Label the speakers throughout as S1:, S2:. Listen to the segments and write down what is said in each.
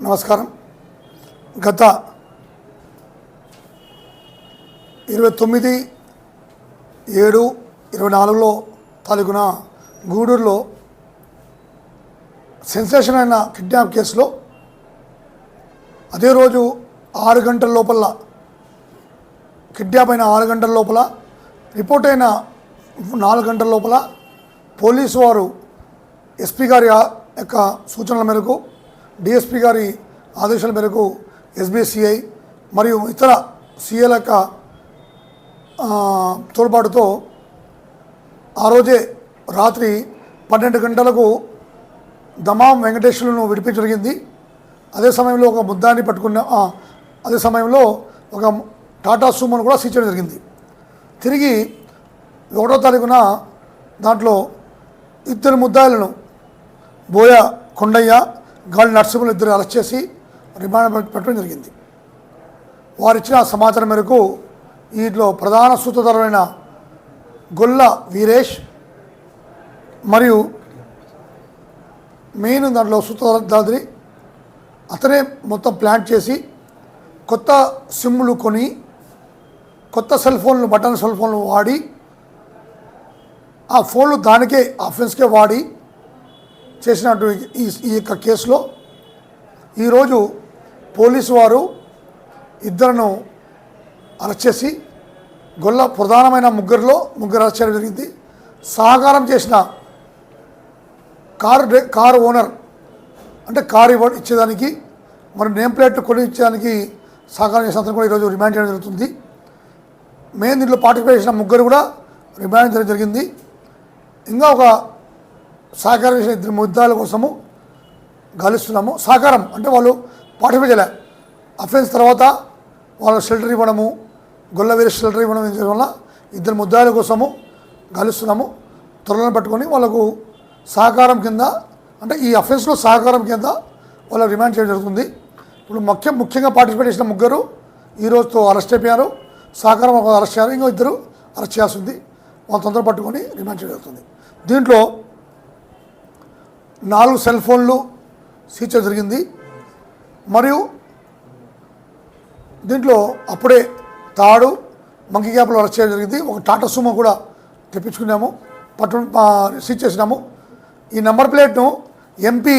S1: నమస్కారం. గత ఇరవై తొమ్మిది ఏడు ఇరవై నాలుగులో తాలూకున గూడూరులో సెన్సేషన్ అయిన కిడ్నాప్ కేసులో అదే రోజు ఆరు గంటల లోపల కిడ్నాప్ అయిన ఆరు గంటల లోపల రిపోర్ట్ అయిన నాలుగు గంటల లోపల పోలీసు వారు ఎస్పీ గారి యొక్క సూచనల మేరకు డిఎస్పీ గారి ఆదేశాల మేరకు ఎస్బీసీఐ మరియు ఇతర సీఏల యొక్క తోడ్పాటుతో ఆ రోజే రాత్రి పన్నెండు గంటలకు దమాం వెంకటేశ్వరులను విడిపించడం జరిగింది. అదే సమయంలో ఒక ముద్దాన్ని పట్టుకున్న అదే సమయంలో ఒక టాటా సూమోను కూడా సీజ్ చేయడం జరిగింది. తిరిగి ఒకటో తారీఖున దాంట్లో ఇద్దరు ముద్దాయిలను బోయ కొండయ్య గాలి నర్సింహులు ఇద్దరు అరెస్ట్ చేసి రిమాండ్ పెట్టడం జరిగింది. వారిచ్చిన సమాచారం మేరకు వీటిలో ప్రధాన సూత్రధారులైన గొల్ల వీరేష్ మరియు మెయిన్ దాంట్లో సూత్రధారి అతనే మొత్తం ప్లాన్ చేసి కొత్త సిమ్లు కొని కొత్త సెల్ ఫోన్లు బటన్ సెల్ ఫోన్లు వాడి ఆ ఫోన్లు దానికే ఆఫెన్స్కే వాడి చేసినటువంటి ఈ ఈ యొక్క కేసులో ఈరోజు పోలీసు వారు ఇద్దరును అరెస్ట్ చేసి గొల్ల ప్రధానమైన ముగ్గురిలో ముగ్గురు అరెస్ట్ చేయడం జరిగింది. సహకారం చేసిన కారు డ్రై- కారు ఓనర్ అంటే కారు ఇవ్వ ఇచ్చేదానికి మరి నేమ్ ప్లేట్ కొని ఇచ్చేదానికి సహకారం చేసిన అతను కూడా ఈరోజు రిమాండ్ చేయడం జరుగుతుంది. మెయిన్ దీంట్లో పార్టిసిపేట్ చేసిన ముగ్గురు కూడా రిమాండ్ చేయడం జరిగింది. ఇంకా ఒక సహకారం చేసిన ఇద్దరు ముద్దాల కోసము గాలిస్తున్నాము. సహకారం అంటే వాళ్ళు పార్టిసిపేట్ అఫెన్స్ తర్వాత వాళ్ళు షెల్టర్ ఇవ్వడము గొల్ల షెల్టర్ ఇవ్వడం చేయడం వల్ల ఇద్దరు ముద్దాయిల కోసము గాలిస్తున్నాము. త్వరలను పట్టుకొని వాళ్ళకు సహకారం కింద అంటే ఈ అఫెన్స్లో సహకారం కింద వాళ్ళకు రిమాండ్ చేయడం జరుగుతుంది. ఇప్పుడు ముఖ్య ముఖ్యంగా పార్టిసిపేట్ చేసిన ముగ్గురు ఈ రోజుతో అరెస్ట్ అయిపోయారు. సహకారం ఒక అరెస్ట్ చేయాలి ఇంకో ఇద్దరు అరెస్ట్ చేయాల్సి ఉంది. వాళ్ళు తొందర పట్టుకొని రిమాండ్ చేయడం జరుగుతుంది. దీంట్లో నాలుగు సెల్ ఫోన్లు సీజ్ జరిగింది. మరియు దీంట్లో అప్పుడే తాడు మంకీ క్యాప్లో అరెస్ట్ చేయడం జరిగింది. ఒక టాటా సుమో కూడా తెప్పించుకున్నాము. పట్టు సీజ్ చేసినాము. ఈ number ప్లేట్ను MP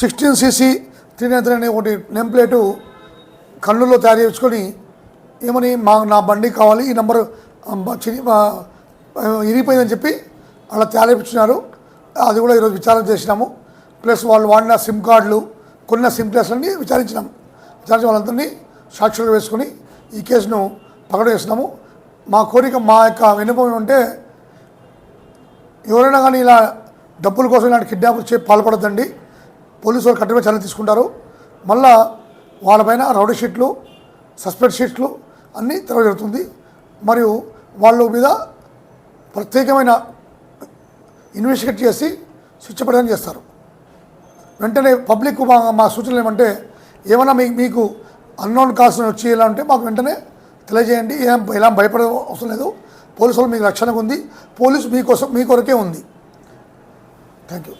S1: sixteen CC three nine three అనే ఒకటి నెంబర్ ప్లేటు కళ్ళులో తయారు చేసుకొని ఏమని మా నా బండి కావాలి ఈ నెంబర్ చిరి ఇరిగిపోయిందని చెప్పి అలా తయారు చేయించున్నారు అది కూడా ఈరోజు విచారణ చేసినాము. ప్లస్ వాళ్ళు వాడిన సిమ్ కార్డులు కొన్న సిమ్ ప్లేస్లన్నీ విచారించినాము. విచారించి వాళ్ళందరినీ సాక్షులుగా వేసుకొని ఈ కేసును పగడ చేసినాము మా కోరిక మా యొక్క విన్నపం ఏమంటే ఎవరైనా కానీ ఇలా డబ్బుల కోసం ఇలాంటి కిడ్నాప్ చే పాల్పడద్దండి. పోలీసు వాళ్ళు కఠిన చర్యలు తీసుకుంటారు. మళ్ళా వాళ్ళపైన రౌడీ షీట్లు సస్పెక్ట్ షీట్లు అన్నీ తెరవ జరుగుతుంది. మరియు వాళ్ళ మీద ప్రత్యేకమైన ఇన్వెస్టిగేట్ చేసి శిక్ష చేస్తారు. వెంటనే పబ్లిక్ మా మా సూచనలు ఏమంటే ఏమైనా మీకు మీకు అన్నోన్ కాల్స్ వచ్చి ఎలా ఉంటే మాకు వెంటనే తెలియజేయండి. ఏం ఎలా భయపడే అవసరం లేదు. పోలీసు వాళ్ళు మీకు రక్షణగా ఉంది. పోలీసు మీకోసం మీ కొరకే ఉంది. Thank you